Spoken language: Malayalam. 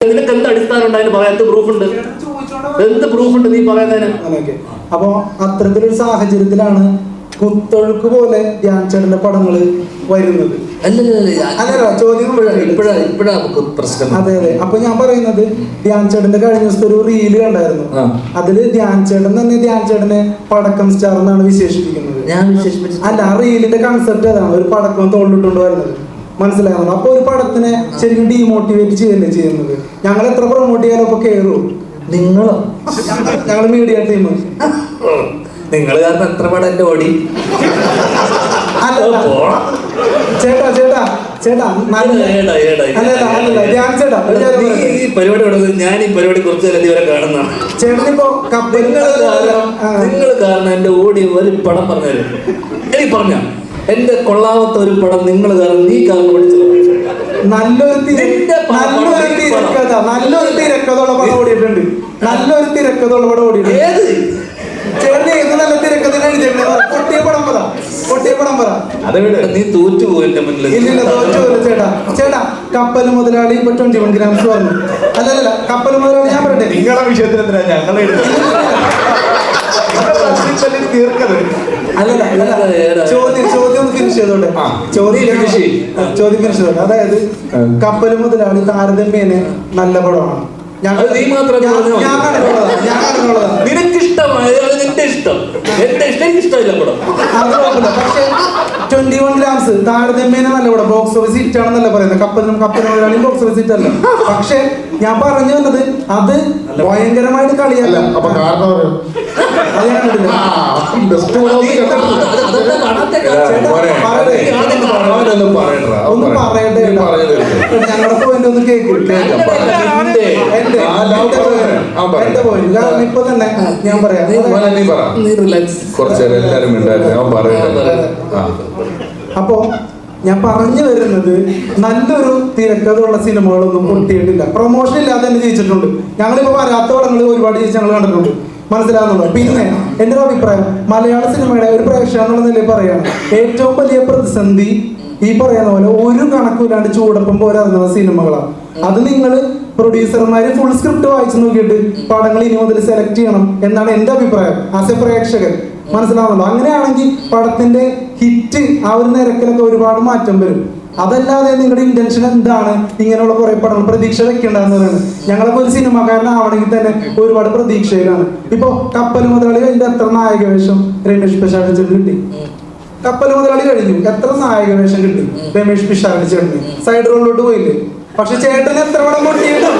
നിനക്ക് എന്ത് അടിസ്ഥാനം ഉണ്ട് പറയാം എന്ത് പ്രൂഫ് ഉണ്ട്? എന്ത് പ്രൂഫ് ഉണ്ട് നീ പറയുന്നതിന്? അപ്പോ അത്തരത്തിലൊരു സാഹചര്യത്തിലാണ് കുത്തൊഴുക്ക് പോലെ ധ്യാൻ ചേട്ടന്റെ പടങ്ങൾ വരുന്നത്. അതെ അതെ. അപ്പൊ ഞാൻ പറയുന്നത് ധ്യാൻ ചേട്ടന്റെ കഴിഞ്ഞ ദിവസത്തെ ഒരു റീൽ കണ്ടായിരുന്നു. അതിൽ ധ്യാൻ ചേട്ടൻ തന്നെ ധ്യാൻ ചേട്ടനെ പടക്കം സ്റ്റാർ എന്നാണ് വിശേഷിപ്പിക്കുന്നത്. അല്ല ആ റീലിന്റെ കൺസെപ്റ്റ് അതാണ് ഒരു പടക്കം തോളിലിട്ടുകൊണ്ട് വരുന്നത്. മനസ്സിലാകുന്നത് അപ്പോൾ ഒരു പടത്തിനെ ശരിക്കും ഡീമോട്ടിവേറ്റ് ചെയ്യല്ലേ ചെയ്യുന്നത്? ഞങ്ങൾ എത്ര പ്രൊമോട്ട് ചെയ്യാനോ ഒക്കെ കയറും നിങ്ങളോ? ഞങ്ങൾ മീഡിയ ടീം നിങ്ങൾ കാരണം എത്ര പടം എന്റെ ഓടി. ചേട്ടാ ചേട്ടാ ചേട്ടാ ധ്യാൻ ചേട്ടാ. ഈ പരിപാടി ഞാൻ ഈ പരിപാടി കുറച്ച് ഇവരെ കാണുന്നതാണ്. ചേട്ടനിപ്പോ നിങ്ങൾ കാരണം നിങ്ങൾ കാരണം എന്റെ ഓടി ഒരു പടം പറഞ്ഞു തരും എനിക്ക് പറഞ്ഞ? എന്റെ കൊള്ളാവത്ത ഒരു പടം നിങ്ങൾ കാരണം നീ കാരണം പഠിച്ചു നല്ലൊരു നല്ലൊരു തിരക്കഥ നല്ലൊരു തിരക്കഥയുള്ള പടം ഓടിയിട്ടുണ്ട്. നല്ലൊരു തിരക്കഥയുള്ള പടം ഓടിയിട്ടുണ്ട്. ഏത്? ചേട്ടൻ ഏത് നല്ല തിരക്കഥ എഴുതിയിട്ടുണ്ട് പൊട്ടിയ പടം പറ. പൊട്ടിയ പടം പറ. അതെവിടെ നീ തോറ്റു മുന്നിൽ. ഇല്ലില്ല തോറ്റു പോലും ചേട്ടാ ചേട്ടാ കപ്പൽ മുതലാളി ഇപ്പൊ ട്വന്റി വൺ ഗ്രാംസ് പറഞ്ഞു അല്ലല്ല കപ്പൽ മുതലാളി ഞാൻ പറയട്ടെ. നിങ്ങളുടെ വിഷയത്തിൽ എന്തിനാ തീർക്കത് അല്ലല്ല അല്ലല്ല. ചോദ്യം ചോദ്യം ഒന്ന് ഫിനിഷ് ചെയ്തോട്ടെ ആ. ചോദ്യം ചോദ്യം ഫിനിഷ് ചെയ്തോട്ടെ അതായത്. കപ്പൽ മുതലാണ് താരതമ്യേന നല്ല പടമാണ് നീ മാത്രം നിനക്ക് ഇഷ്ടമായത് അത് നിന്റെ ഇഷ്ടം എന്റെ ഇഷ്ടം എനിക്ക് ഇഷ്ടമില്ല പടം അത് പക്ഷേ ട്വന്റി വൺ ഗ്രാംസ് താരതമ്യേന നല്ല പടം ബോക്സ് ഓഫീസ് ഹിറ്റ് ആണെന്നല്ല പറയുന്നത് കപ്പലിനും കപ്പലിനും മുതലാളിയും ബോക്സ് ഓഫീസ് ഹിറ്റ് അല്ല പക്ഷെ ഞാൻ പറഞ്ഞു വന്നത് അത് ഭയങ്കരമായിട്ട് കളിയല്ല അപ്പൊ കാരണം അത് ഞാൻ ഒന്ന് പറയട്ടെ. ഞങ്ങളുടെ പോയിന്റ് ഒന്ന്. എന്റെ. കാരണം ഇപ്പൊ തന്നെ ഞാൻ പറയാം. എല്ലാരും പറയട്ടെ. അപ്പോ ഞാൻ പറഞ്ഞു വരുന്നത് നല്ലൊരു തിരക്കഥയുള്ള സിനിമകളൊന്നും പൊട്ടിയിട്ടില്ല. പ്രൊമോഷൻ ഇല്ലാതെ തന്നെ ജയിച്ചിട്ടുണ്ട് ഞങ്ങളിപ്പോ വരാത്ത പടങ്ങൾ ഒരുപാട് ജയിച്ച് ഞങ്ങൾ കണ്ടിട്ടുണ്ട്. മനസ്സിലാകുന്നുണ്ടോ പിന്നെ എന്റെ ഒരു അഭിപ്രായം മലയാള സിനിമയുടെ ഒരു പ്രേക്ഷക എന്നുള്ള നിലയിൽ പറയാണ് ഏറ്റവും വലിയ പ്രതിസന്ധി ഈ പറയുന്ന പോലെ ഒരു കണക്കില്ലാണ്ട് ചൂടപ്പം പോലെ ഇറങ്ങുന്ന സിനിമകളാണ്. അത് നിങ്ങൾ പ്രൊഡ്യൂസർമാര് ഫുൾ സ്ക്രിപ്റ്റ് വായിച്ചു നോക്കിയിട്ട് പടങ്ങൾ ഇനി മുതൽ സെലക്ട് ചെയ്യണം എന്നാണ് എന്റെ അഭിപ്രായം. ആസ് എ പ്രേക്ഷകൻ. മനസ്സിലാവുന്നുണ്ടോ? അങ്ങനെയാണെങ്കിൽ പടത്തിന്റെ ഹിറ്റ് ആ ഒരു നിരക്കിലൊക്കെ ഒരുപാട് മാറ്റം വരും. അതല്ലാതെ നിങ്ങളുടെ ഇന്റൻഷൻ എന്താണ്? ഇങ്ങനെയുള്ള കുറെ പടങ്ങൾ പ്രതീക്ഷ വെക്കേണ്ടതെന്നാണ് ഞങ്ങളൊക്കെ ഒരു സിനിമാക്കാരനാവണമെങ്കിൽ തന്നെ ഒരുപാട് പ്രതീക്ഷയിലാണ്. ഇപ്പൊ കപ്പൽ മുതലാളി എന്റെ എത്ര നായക വേഷം രമേഷ് പിഷാടി കിട്ടി കപ്പൽ മുതലാളി കഴിഞ്ഞു. എത്ര നായക വേഷം കിട്ടി? രമേഷ് പിഷാറിന്റെ ചേട്ടന്. സൈഡ് റോളിലോട്ട് പോയില്ലേ? പക്ഷെ ചേട്ടൻ എത്ര വടം പൊട്ടിയിട്ട്